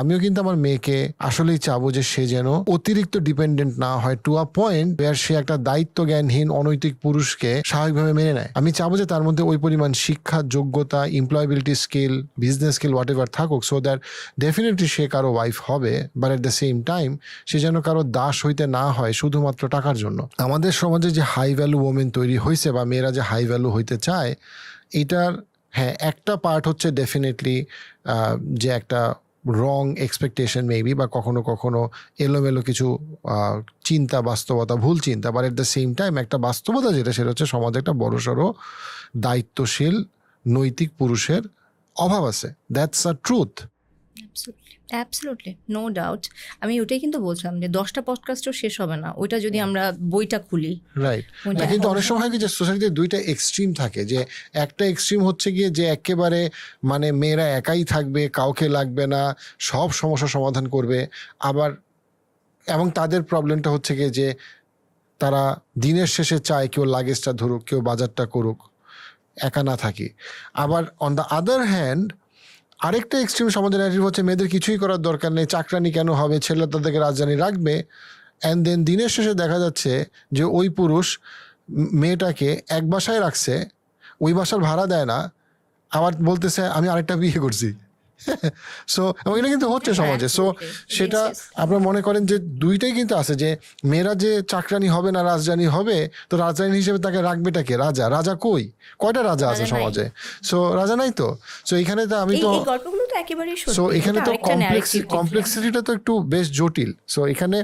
আমিও কিন্তু আমার মেয়েকে আসলেই চাবো যে সে যেন অতিরিক্ত ডিপেন্ডেন্ট না হয় টু আ পয়েন্ট ওয়ার সে একটা দায়িত্ব জ্ঞানহীন অনৈতিক পুরুষকে স্বাভাবিকভাবে মেনে নেয়। আমি চাবো যে তার মধ্যে ওই পরিমাণ শিক্ষা, যোগ্যতা employability skill business skill whatever থাকুক সো দ্যাট ডেফিনেটলি সে কারও ওয়াইফ হবে but at the same time সে যেন কারও দাস হইতে না হয় শুধুমাত্র টাকার জন্য। আমাদের সমাজে যে হাই ভ্যালু ওমেন তৈরি হয়েছে বা মেয়েরা যে হাই ভ্যালু হইতে চায়, এটার হ্যাঁ একটা পার্ট হচ্ছে ডেফিনেটলি যে একটা রং এক্সপেকটেশন মেবি বা কখনো কখনো এলোমেলো কিছু চিন্তা, বাস্তবতা, ভুল চিন্তা but at the same time একটা বাস্তবতা যেটা, সেটা হচ্ছে সমাজে একটা বড়সড় দায়িত্বশীল নৈতিক পুরুষের অভাব আছে। That's a truth absolutely no doubt আমি ওটাই কিন্তু বলছিলাম যে দশটা পডকাস্টও শেষ হবে না। ওইটা যদি আমরা বইটা খুলি। রাইট কিন্তু অনেক সময় হয় কি যে সোসাইটিতে দুইটা এক্সট্রিম থাকে যে একটা এক্সট্রিম হচ্ছে গিয়ে যে একেবারে মানে মেয়েরা একাই থাকবে কাউকে লাগবে না সব সমস্যা সমাধান করবে। আবার এবং তাদের প্রবলেমটা হচ্ছে গিয়ে যে তারা দিনের শেষে চায় কেউ লাগেজটা ধরুক কেউ বাজারটা করুক একা না থাকি। আবার অন দ্য আদার হ্যান্ড আরেকটা এক্সট্রিম সমাজের ন্যারেটিভ হচ্ছে, মেয়েদের কিছুই করার দরকার নেই, চাকরানি কেন হবে ছেলে তাদেরকে রাজধানী রাখবে? অ্যান্ড দেন দিনের শেষে দেখা যাচ্ছে যে ওই পুরুষ মেয়েটাকে এক বাসায় রাখছে, ওই বাসার ভাড়া দেয় না, আবার বলতেছে, আমি আরেকটা বিয়ে করছি। সো এবং এটা কিন্তু হচ্ছে সমাজে। সো সেটা. আপনারা মনে করেন যে দুইটাই কিন্তু আছে যে মেয়েরা যে চাকরানি হবে না রাজধানী হবে তো রাজধানী হিসেবে তাকে রাখবেটাকে রাজা। রাজা কই? কয়টা রাজা আছে সমাজে? সো রাজা নাই তো? সো এখানে তো আমি তো সো এখানে তো কমপ্লেক্স কমপ্লেক্সিটিটা তো একটু বেশ জটিল। সো এখানে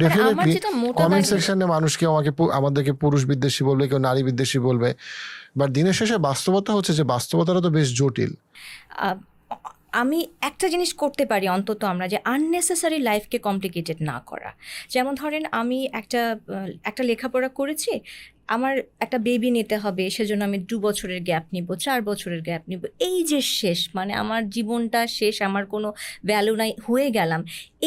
ডেফিনেটলি কমেন্ট সেকশনে মানুষ কেউ আমাকে আমাদেরকে পুরুষ বিদ্বেষী বলবে কেউ নারী বিদ্বেষী বলবে। বাট দিনের শেষে বাস্তবতা হচ্ছে যে বাস্তবতাটা তো বেশ জটিল। আমি একটা জিনিস করতে পারি অন্তত আমরা যে আননেসেসারি লাইফকে কমপ্লিকেটেড না করা। যেমন ধরেন আমি একটা একটা লেখাপড়া করেছি আমার একটা বেবি নিতে হবে, সেজন্য আমি দু বছরের গ্যাপ নিব, চার বছরের গ্যাপ নিব। এই যে শেষ মানে আমার জীবনটা শেষ, আমার কোনো ভ্যালু নাই, হয়ে গেলাম,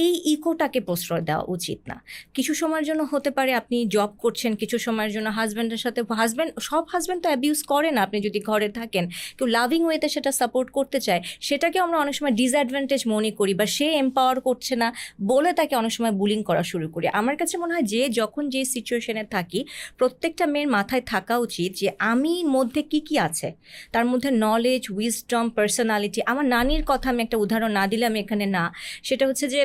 এই ইকোটাকে প্রশ্রয় দেওয়া উচিত না। কিছু সময়ের জন্য হতে পারে আপনি জব করছেন, কিছু সময়ের জন্য হাজব্যান্ডের সাথে হাজব্যান্ড সব হাজব্যান্ড তো অ্যাবিউজ করে না, আপনি যদি ঘরে থাকেন, কেউ লাভিং ওয়েতে সেটা সাপোর্ট করতে চায় সেটাকে আমরা অনেক সময় ডিসঅ্যাডভান্টেজ মনে করি বা সে এম্পাওয়ার করছে না বলে তাকে অনেক সময় বুলিং করা শুরু করি। আমার কাছে মনে হয় যে যখন যে সিচুয়েশনে থাকি, প্রত্যেকটা মেয়ের মাথায় থাকা উচিত যে আমি মধ্যে কি কি আছে। তার মধ্যে নলেজ উইজডম পার্সোনালিটি আমার নানির কথা আমি একটা উদাহরণ না দিলে আমি এখানে না। সেটা হচ্ছে যে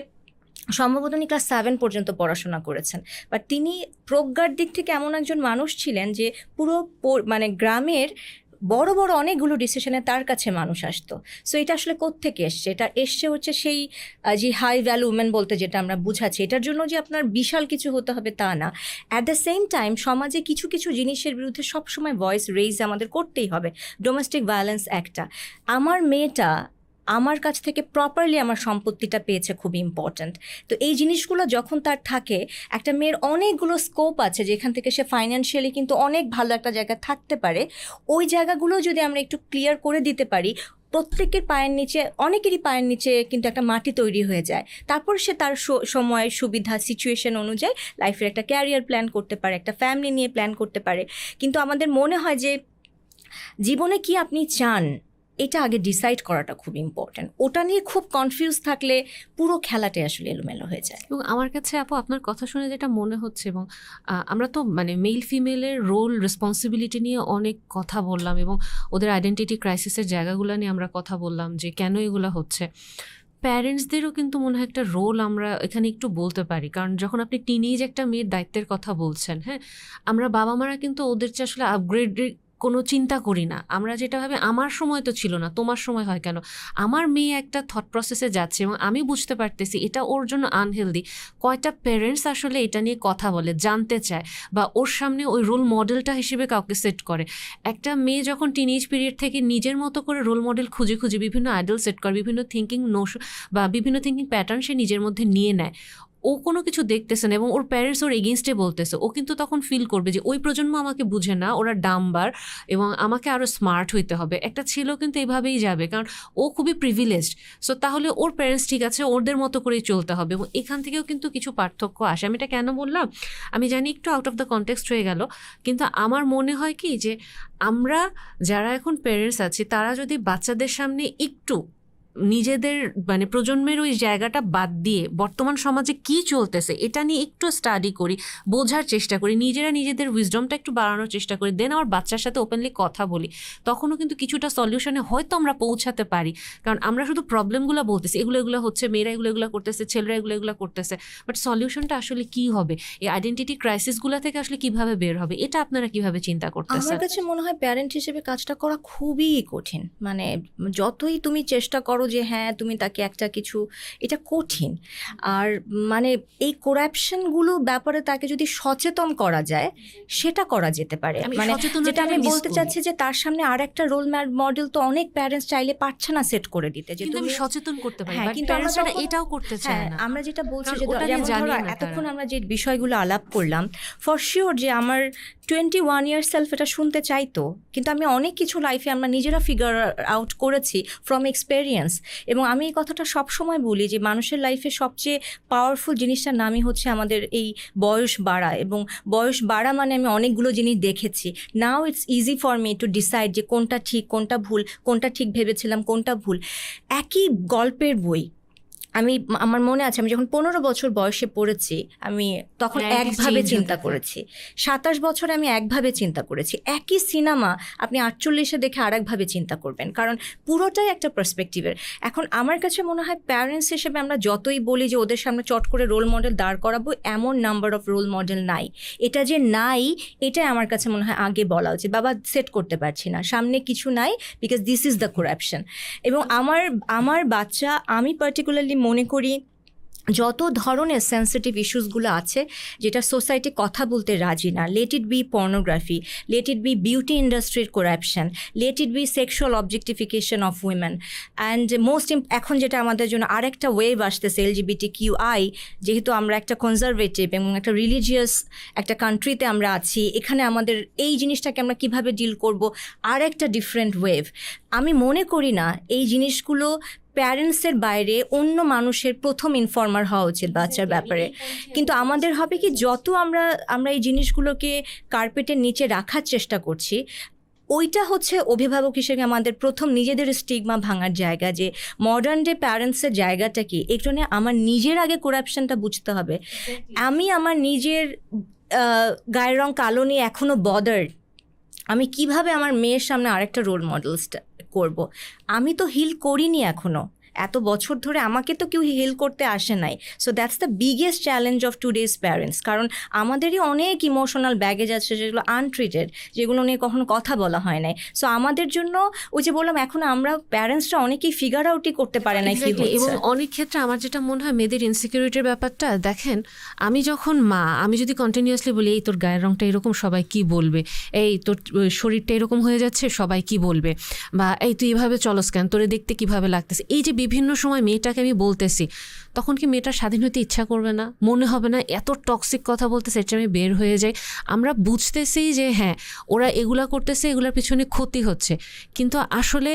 সম্ভবত উনি ক্লাস সেভেন পর্যন্ত পড়াশোনা করেছেন। বাট তিনি প্রজ্ঞার দিক থেকে এমন একজন মানুষ ছিলেন যে পুরো মানে গ্রামের বড় বড় অনেকগুলো ডিসিশনে তার কাছে মানুষ আসতো। সো এটা আসলে কোত্থেকে এসছে? এটা এসছে হচ্ছে সেই যে হাই ভ্যালু উমেন বলতে যেটা আমরা বুঝাচ্ছি, এটার জন্য যে আপনার বিশাল কিছু হতে হবে তা না। অ্যাট দ্য সেম টাইম সমাজে কিছু কিছু জিনিসের বিরুদ্ধে সবসময় ভয়েস রেইজ আমাদের করতেই হবে। ডোমেস্টিক ভায়োলেন্স একটা। আমার মেয়েটা আমার কাছ থেকে প্রপারলি আমার সম্পত্তিটা পেয়েছে খুব ইম্পর্ট্যান্ট তো এই জিনিসগুলো যখন তার থাকে, একটা মেয়ের অনেকগুলো স্কোপ আছে, যেখান থেকে সে ফাইন্যান্সিয়ালি কিন্তু অনেক ভালো একটা জায়গায় থাকতে পারে, ওই জায়গাগুলো যদি আমরা একটু ক্লিয়ার করে দিতে পারি, প্রত্যেকের পায়ের নিচে, অনেকেরই পায়ের নিচে কিন্তু একটা মাটি তৈরি হয়ে যায়। তারপর সে তার স- সময় সুবিধা সিচুয়েশন অনুযায়ী লাইফের একটা ক্যারিয়ার প্ল্যান করতে পারে, একটা ফ্যামিলি নিয়ে প্ল্যান করতে পারে। কিন্তু আমাদের মনে হয় যে, জীবনে কি আপনি চান? এটা আগে ডিসাইড করাটা খুব ইম্পর্ট্যান্ট ওটা নিয়ে খুব কনফিউজ থাকলে পুরো খেলাটাই আসলে এলোমেলো হয়ে যায়। এবং আমার কাছে আপু, আপনার কথা শুনে যেটা মনে হচ্ছে এবং আমরা তো মানে মেল ফিমেলের রোল রেসপন্সিবিলিটি নিয়ে অনেক কথা বললাম এবং ওদের আইডেন্টিটি ক্রাইসিসের জায়গাগুলো নিয়ে আমরা কথা বললাম যে কেন এগুলো হচ্ছে। প্যারেন্টসদেরও কিন্তু মনে হয় একটা রোল আমরা এখানে একটু বলতে পারি। কারণ যখন আপনি টিনেজ একটা মেয়ের দায়িত্বের কথা বলছেন হ্যাঁ আমরা বাবা মারা কিন্তু ওদের চেয়ে আসলে আপগ্রেড কোনো চিন্তা করি না। আমরা যেটা ভাবে, আমার সময় তো ছিল না, তোমার সময় হয় কেন? আমার মেয়ে একটা থট প্রসেসে যাচ্ছে এবং আমি বুঝতে পারতেছি এটা ওর জন্য আনহেলদি কয়টা প্যারেন্টস আসলে এটা নিয়ে কথা বলে, জানতে চায় বা ওর সামনে ওই রোল মডেলটা হিসেবে কাউকে সেট করে। একটা মেয়ে যখন টিনেজ পিরিয়ড থেকে নিজের মতো করে রোল মডেল খুঁজে খুঁজে বিভিন্ন আইডল সেট করে, বিভিন্ন থিঙ্কিং নোশ বা বিভিন্ন থিঙ্কিং প্যাটার্ন সে নিজের মধ্যে নিয়ে নেয়। ও কোনো কিছু দেখতেছে না এবং ওর প্যারেন্টস ওর এগেনস্টে বলতেছে। ও কিন্তু তখন ফিল করবে যে, ওই প্রজন্ম আমাকে বুঝে না, ওরা ডাম্বার এবং আমাকে আরও স্মার্ট হইতে হবে। একটা ছেলেও কিন্তু এইভাবেই যাবে, কারণ ও খুবই প্রিভিলেজড সো তাহলে ওর প্যারেন্টস ঠিক আছে, ওদের মতো করেই চলতে হবে এবং এখান থেকেও কিন্তু কিছু পার্থক্য আসে। আমি এটা কেন বললাম? আমি জানি একটু আউট অফ দ্য কনটেক্সট হয়ে গেল, কিন্তু আমার মনে হয় কি যে, আমরা যারা এখন প্যারেন্টস আছি, তারা যদি বাচ্চাদের সামনে একটু নিজেদের মানে প্রজন্মের ওই জায়গাটা বাদ দিয়ে বর্তমান সমাজে কি চলতেছে এটা নিয়ে একটু স্টাডি করি, বোঝার চেষ্টা করি, নিজেরা নিজেদের উইজডমটা একটু বাড়ানোর চেষ্টা করি দেন আমার বাচ্চার সাথে ওপেনলি কথা বলি। তখনও কিন্তু কিছুটা সলিউশনে হয়তো আমরা পৌঁছাতে পারি, কারণ আমরা শুধু প্রবলেমগুলো বলতেছি, এগুলো এগুলো হচ্ছে, মেয়েরা এগুলো এগুলো করতেছে, ছেলেরা এগুলো এগুলো করতেছে বাট সলিউশনটা আসলে কি হবে? এই আইডেন্টিটি ক্রাইসিসগুলো থেকে আসলে কীভাবে বের হবে? এটা আপনারা কীভাবে চিন্তা করতেছেন? আমার কাছে মনে হয় প্যারেন্ট হিসেবে কাজটা করা খুবই কঠিন মানে যতই তুমি চেষ্টা করো যে হ্যাঁ তুমি তাকে একটা কিছু এটা কঠিন। আর মানে এই করাপশনগুলো ব্যাপারে তাকে যদি সচেতন করা যায় সেটা করা যেতে পারে। মানে যেটা আমি বলতে চাচ্ছি যে তার সামনে আর একটা রোল মডেল তো অনেক প্যারেন্টস চাইলে পারছে না সেট করে দিতে যে তুমি সচেতন করতে পারি হ্যাঁ, কিন্তু আমরা এটাও করতে চাই হ্যাঁ না। আমরা যেটা বলছি যে এতক্ষণ আমরা যে বিষয়গুলো আলাপ করলাম ফর শিওর যে আমার টোয়েন্টি ওয়ান ইয়ার সেলফ এটা শুনতে চাইতো কিন্তু আমি অনেক কিছু লাইফে আমরা নিজেরা ফিগার আউট করেছি ফ্রম এক্সপেরিয়েন্স এবং আমি এই কথাটা সব সময় বলি যে, মানুষের লাইফে সবচেয়ে পাওয়ারফুল জিনিসটার নামই হচ্ছে আমাদের এই বয়স বাড়া। এবং বয়স বাড়া মানে আমি অনেকগুলো জিনিস দেখেছি। Now it's easy for me to decide যে কোনটা ঠিক, কোনটা ভুল, কোনটা ঠিক ভেবেছিলাম, কোনটা ভুল। একই গল্পের বই আমি আমার মনে আছে আমি যখন পনেরো বছর বয়সে পড়েছি আমি তখন একভাবে চিন্তা করেছি। সাতাশ বছরে আমি একভাবে চিন্তা করেছি। একই সিনেমা আপনি আটচল্লিশে দেখে আরেকভাবে চিন্তা করবেন। কারণ পুরোটাই একটা পার্সপেক্টিভের এখন আমার কাছে মনে হয় প্যারেন্টস হিসেবে আমরা যতই বলি যে ওদের সামনে চট করে রোল মডেল দাঁড় করাবো এমন নাম্বার অফ রোল মডেল নাই। এটা যে নাই এটাই আমার কাছে মনে হয় আগে বলা উচিত। বাবা সেট করতে পারছি না। সামনে কিছু নাই because this is the corruption এবং আমার আমার বাচ্চা আমি পার্টিকুলারলি মনে করি যত ধরনের সেন্সিটিভ ইস্যুসগুলো আছে, যেটা সোসাইটি কথা বলতে রাজি না let it be pornography let it be beauty ইন্ডাস্ট্রির corruption let it be sexual objectification of women and most এখন যেটা আমাদের জন্য আরেকটা ওয়েভ আসতেছে এলজিবিটি কিউ আই যেহেতু আমরা একটা কনজারভেটিভ এবং একটা রিলিজিয়াস একটা কান্ট্রিতে আমরা আছি, এখানে আমাদের এই জিনিসটাকে আমরা কীভাবে ডিল করব আর একটা ডিফারেন্ট ওয়েভ আমি মনে করি না এই জিনিসগুলো প্যারেন্টসের বাইরে অন্য মানুষের প্রথম ইনফর্মার হওয়া উচিত বাচ্চার ব্যাপারে। কিন্তু আমাদের হবে কি যত আমরা আমরা এই জিনিসগুলোকে কার্পেটের নিচে রাখার চেষ্টা করছি ওইটা হচ্ছে অভিভাবক হিসেবে আমাদের প্রথম নিজেদের স্টিগমা ভাঙার জায়গা যে মডার্ন ডে প্যারেন্টসের জায়গাটা কি? একটু নিয়ে আমার নিজের আগে করাপশনটা বুঝতে হবে। আমি আমার নিজের গায়ের রং কালো নিয়ে এখনও বদার আমি কীভাবে আমার মেয়ের সামনে আরেকটা রোল মডেলসটা করব। আমি তো হিল করিনি এখনও। এত বছর ধরে আমাকে তো কেউ হিল করতে আসে নাই। So that's the biggest challenge of today's parents কারণ আমাদেরই অনেক ইমোশনাল ব্যাগেজ আছে যেগুলো আনট্রিটেড যেগুলো নিয়ে কখনো কথা বলা হয় নাই। সো আমাদের জন্য ওই যে বললাম এখন আমরা প্যারেন্টসরা অনেকেই ফিগার আউটই করতে পারে না কি এবং অনেক ক্ষেত্রে আমার যেটা মনে হয় মেয়েদের ইনসিকিউরিটির ব্যাপারটা দেখেন আমি যখন মা আমি যদি কন্টিনিউয়াসলি বলি এই তোর গায়ের রংটা এরকম সবাই কি বলবে? এই তোর শরীরটা এরকম হয়ে যাচ্ছে সবাই কি বলবে? বা এই তুই এভাবে চলস কেন? তোরে দেখতে কীভাবে লাগতেছে? এই যে বিভিন্ন সময় মেয়েটাকে আমি বলতেছি। তখন কি মেয়েটা স্বাধীন হতে ইচ্ছা করবে না? মনে হবে না এত টক্সিক কথা বলতে এটা আমি বের হয়ে যাই। আমরা বুঝতেছি যে হ্যাঁ ওরা এগুলা করতেছে, এগুলার পিছনে ক্ষতি হচ্ছে। কিন্তু আসলে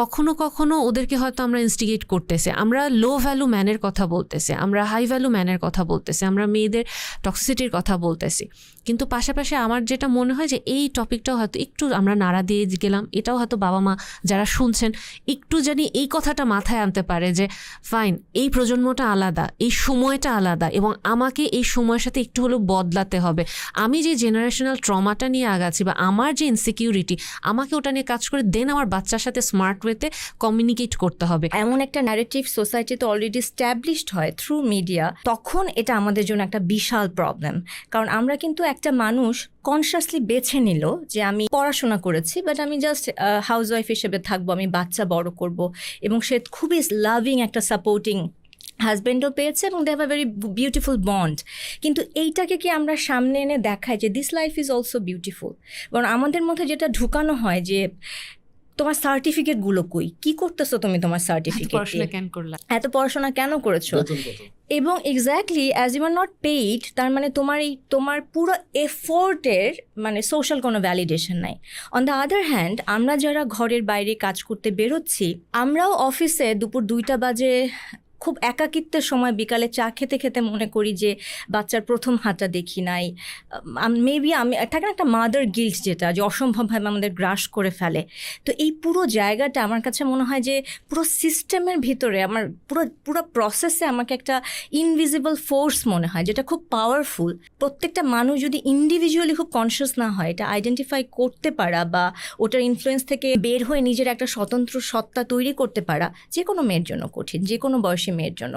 কখনো কখনো ওদেরকে হয়তো আমরা ইনস্টিগেট করতেছে। আমরা লো ভ্যালু ম্যানের কথা বলতেছে, আমরা হাই ভ্যালু ম্যানের কথা বলতেছে, আমরা মেয়েদের টক্সিসিটির কথা বলতেছি। কিন্তু পাশাপাশি আমার যেটা মনে হয় যে এই টপিকটাও হয়তো একটু আমরা নাড়া দিয়ে গেলাম, এটাও হয়তো বাবা মা যারা শুনছেন, একটু জানি এই কথাটা মাথায় আনতে পারে যে ফাইন এই প্রজন্মটা আলাদা, এই সময়টা আলাদা এবং আমাকে এই সময়ের সাথে একটু হলেও বদলাতে হবে। আমি যে জেনারেশনাল ট্রমাটা নিয়ে আগাচ্ছি বা আমার যে ইনসিকিউরিটি আমাকে ওটা নিয়ে কাজ করে দেন আমার বাচ্চার সাথে স্মার্ট ওয়েতে কমিউনিকেট করতে হবে। এমন একটা ন্যারেটিভ সোসাইটিতে অলরেডি স্ট্যাবলিশড হয় থ্রু মিডিয়া তখন এটা আমাদের জন্য একটা বিশাল প্রবলেম কারণ আমরা কিন্তু একটা মানুষ কনসিয়াসলি বেছে নিল যে আমি পড়াশোনা করেছি বাট আমি জাস্ট হাউস ওয়াইফ হিসেবে থাকব, আমি বাচ্চা বড় করব এবং সে খুবই লাভিং একটা সাপোর্টিং হাজব্যান্ডও পেয়েছে এবং they have a very beautiful bond কিন্তু এইটাকে কি আমরা সামনে এনে দেখাই যে this life is also beautiful কারণ আমাদের মধ্যে যেটা ঢুকানো হয় যে তোমার সার্টিফিকেটগুলো কই? কি করতেছো তুমি তোমার সার্টিফিকেট এত পড়াশোনা কেন করেছ? এবং exactly as you are not paid তার মানে তোমার এই তোমার পুরো এফোর্টের মানে সোশ্যাল কোনো ভ্যালিডেশন নাই। অন দ্য আদার হ্যান্ড আমরা যারা ঘরের বাইরে কাজ করতে বেরোচ্ছি আমরাও অফিসে দুপুর দুইটা বাজে খুব একাকিত্বের সময় বিকালে চা খেতে খেতে মনে করি যে বাচ্চার প্রথম হাতটা দেখি নাই। মেবি আমি, থাকে একটা মাদার গিল্ট যেটা, যে অসম্ভবভাবে আমাদের গ্রাস করে ফেলে। তো এই পুরো জায়গাটা আমার কাছে মনে হয় যে পুরো সিস্টেমের ভিতরে আমার পুরো পুরো প্রসেসে আমাকে একটা ইনভিজিবল ফোর্স মনে হয়, যেটা খুব পাওয়ারফুল প্রত্যেকটা মানুষ যদি ইন্ডিভিজুয়ালি খুব কনসিয়াস না হয়, এটা আইডেন্টিফাই করতে পারা বা ওটার ইনফ্লুয়েন্স থেকে বের হয়ে নিজের একটা স্বতন্ত্র সত্তা তৈরি করতে পারা যে কোনো মেয়ের জন্য কঠিন যে কোনো বয়সী মেয়ের জন্য।